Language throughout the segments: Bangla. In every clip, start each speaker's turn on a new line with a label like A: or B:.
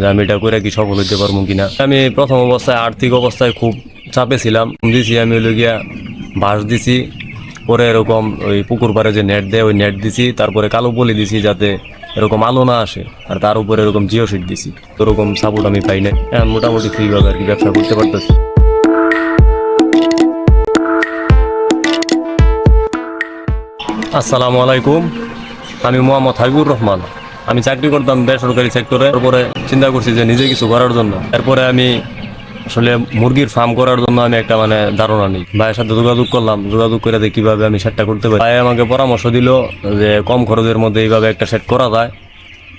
A: যে আমি এটা করে কি সফল হইতে পারব কিনা? আমি প্রথম অবস্থায় আর্থিক অবস্থায় খুব চাপে ছিলাম। দিছি, আমি হলো গিয়া বাঁশ দিছি। পরে এরকম ওই পুকুর পাড়ে যে নেট দেয়, ওই নেট দিছি। তারপরে কালো বলি দিছি যাতে এরকম আলো না আসে। আর তার উপরে এরকম জিও সিট দিছি। তো এরকম সাপোর্ট আমি পাই না এখন মোটামুটি ফ্রিভাবে আর কি ব্যবসা করতে পারতেছি। আসসালামু আলাইকুম। আমি মোহাম্মদ হাবিবুর রহমান। আমি চাকরি করতাম বেসরকারি সেক্টরে তারপরে চিন্তা করছি যে নিজে কিছু করার জন্য। এরপরে আমি আসলে মুরগির ফার্ম করার জন্য আমি একটা মানে ধারণা নিই। ভাইয়ের সাথে যোগাযোগ করলাম। যোগাযোগ করে দেখি কীভাবে আমি সেটটা করতে পারি। ভাই আমাকে পরামর্শ দিল যে কম খরচের মধ্যে এইভাবে একটা সেট করা যায়।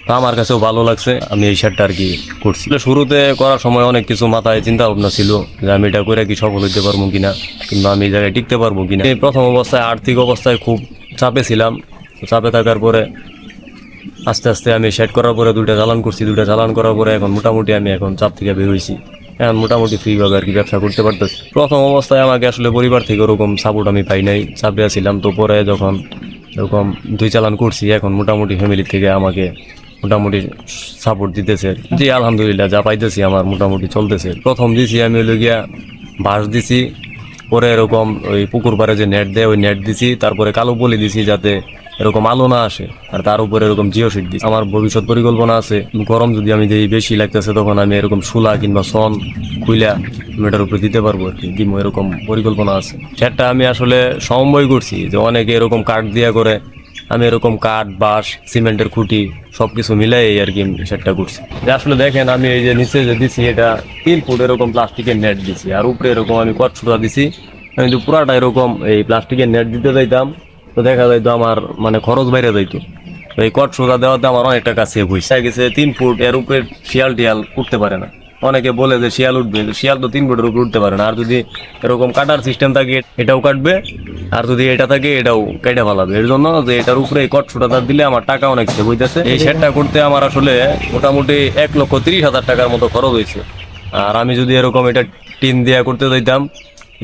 A: তো আমার কাছেও ভালো লাগছে। আমি এই সেটটা আর কি করছি। শুরুতে করার সময় অনেক কিছু মাথায় চিন্তা ভাবনা ছিল যে আমি এটা করে কি সফল হইতে পারব কিনা, কিংবা আমি এই জায়গায় টিকতে পারব কিনা। এই প্রথম অবস্থায় আর্থিক অবস্থায় খুব চাপে ছিলাম। চাপে থাকার পরে আস্তে আস্তে আমি সেট করার পরে দুইটা চালান করছি, দুইটা চালান করার পরে এখন মোটামুটি আমি এখন চাপ থেকে বের হয়েছি। এখন মোটামুটি ফ্রিভাবে আর কি ব্যবসা করতে পারতেছি। প্রথম অবস্থায় আমাকে আসলে পরিবার থেকে ওরকম সাপোর্ট আমি পাই নাই, চাপে ছিলাম। তো পরে যখন এরকম দুই চালান করছি, এখন মোটামুটি ফ্যামিলি থেকে আমাকে মোটামুটি সাপোর্ট দিতেছে জি, আলহামদুলিল্লাহ, যা পাইতেছি আমার মোটামুটি চলতেছে। প্রথম দিছি আমি হলো গিয়া বাস দিছি পরে এরকম ওই পুকুর পাড়ে যে নেট দেয়, ওই নেট দিছি, তারপরে কালো বলি দিছি যাতে এরকম আলো না আসে। আর তার উপরে এরকম জিও সিট দিচ্ছি আমার ভবিষ্যৎ পরিকল্পনা আছে, গরম যদি আমি দিই বেশি লাগতেছে তখন আমি এরকম শুলা কিংবা সন কুইলা এটার উপরে দিতে পারব আর কি। দিব এরকম পরিকল্পনা আছে। সেটা আমি আসলে সমন্বয় করছি যে অনেকে এরকম কাঠ দিয়া করে আমি এরকম কাঠ, বাঁশ, সিমেন্টের খুঁটি সবকিছু মিলাই আর কি সেটটা করছি আসলে দেখেন, আমি এই যে নিচে যে দিছি, এটা তিন ফুট এরকম প্লাস্টিকের নেট দিছি, আর উপরে এরকম আমি সুতা দিছি। আমি যদি পুরাটা এরকম এই প্লাস্টিকের নেট দিতে যাইতাম, তো দেখা যাইতো আমার মানে খরচ বাইরে যাইতো। এই কট সুতা দেওয়াতে আমার অনেক টাকা সেভ হয়েছে। গেছে তিন ফুট, এর উপরে শিয়াল টিয়াল উঠতে পারে না। অনেকে বলে যে শিয়াল উঠবে শিয়াল তো তিন ফুটের উপরে উঠতে পারে না। আর যদি এরকম কাটার সিস্টেম থাকে, এটাও কাটবে, আর যদি এটা থাকে, এটাও কেটে ফেলাবে। এর জন্য যে এটার উপরে এই কট সুতাটা দিলে আমার টাকা অনেক সেভ হইতেছে। এই সেটটা করতে আমার আসলে মোটামুটি এক লক্ষ তিরিশ হাজার টাকার মতো খরচ হয়েছে। আর আমি যদি এরকম এটা টিন দিয়া করতে যাইতাম,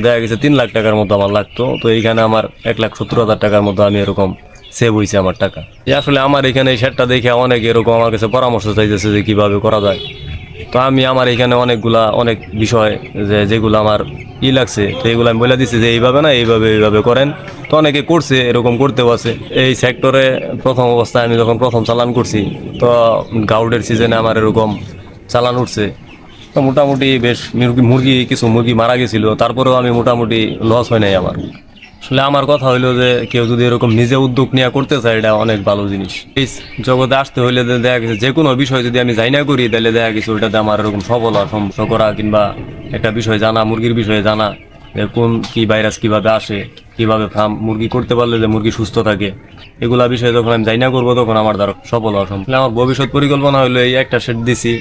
A: দেখা গেছে তিন লাখ টাকার মতো আমার লাগতো। তো এইখানে আমার এক লাখ সত্তর হাজার টাকার মতো আমি এরকম সেভ হয়েছে আমার টাকা। আসলে আমার এখানে এই সেটটা দেখে অনেক এরকম আমার কাছে পরামর্শ চাইতেছে যে কীভাবে করা যায়। তো আমি আমার এখানে অনেকগুলা, অনেক বিষয় যে, যেগুলো আমার ই লাগছে, তো এগুলো আমি বলে দিচ্ছি যে, এইভাবে না, এইভাবে এইভাবে করেন। তো অনেকে করছে, এরকম করতেও আছে। এই সেক্টরে প্রথম অবস্থায় আমি যখন প্রথম চালান করছি, তো গাউডের সিজনে আমার এরকম চালান উঠছে। তো মোটামুটি বেশ মুরগি মুরগি, কিছু মুরগি মারা গেছিল, তারপরেও আমি মোটামুটি লস হয় নাই আমার। আসলে আমার কথা হইল যে কেউ যদি এরকম নিজে উদ্যোগ নিয়ে করতে চায়, এটা অনেক ভালো জিনিস। এই জগতে আসতে হইলে দেখা গেছে যে কোনো বিষয় যদি আমি যাই না করি, তাহলে দেখা গেছে ওইটাতে আমার এরকম সফল সমস্যা করা কিংবা একটা বিষয় জানা, মুরগির বিষয়ে জানা কোন কি ভাইরাস কীভাবে আসে, কীভাবে ফার্ম মুরগি করতে পারলে যে মুরগি সুস্থ থাকে, এগুলা বিষয়ে যখন আমি যাই না করব, তখন আমার দ্বারা সফল হওয়া আমার ভবিষ্যৎ পরিকল্পনা হলো এই একটা সেট দিছি।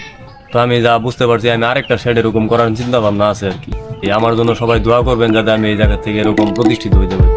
A: তো আমি যা বুঝতে পারছি, আমি আরেকটা শেড এরকম করার চিন্তা ভাবনা আছে আর কি। আমার জন্য সবাই দোয়া করবেন যাতে আমি এই জায়গা থেকে এরকম প্রতিষ্ঠিত হইতে পারি।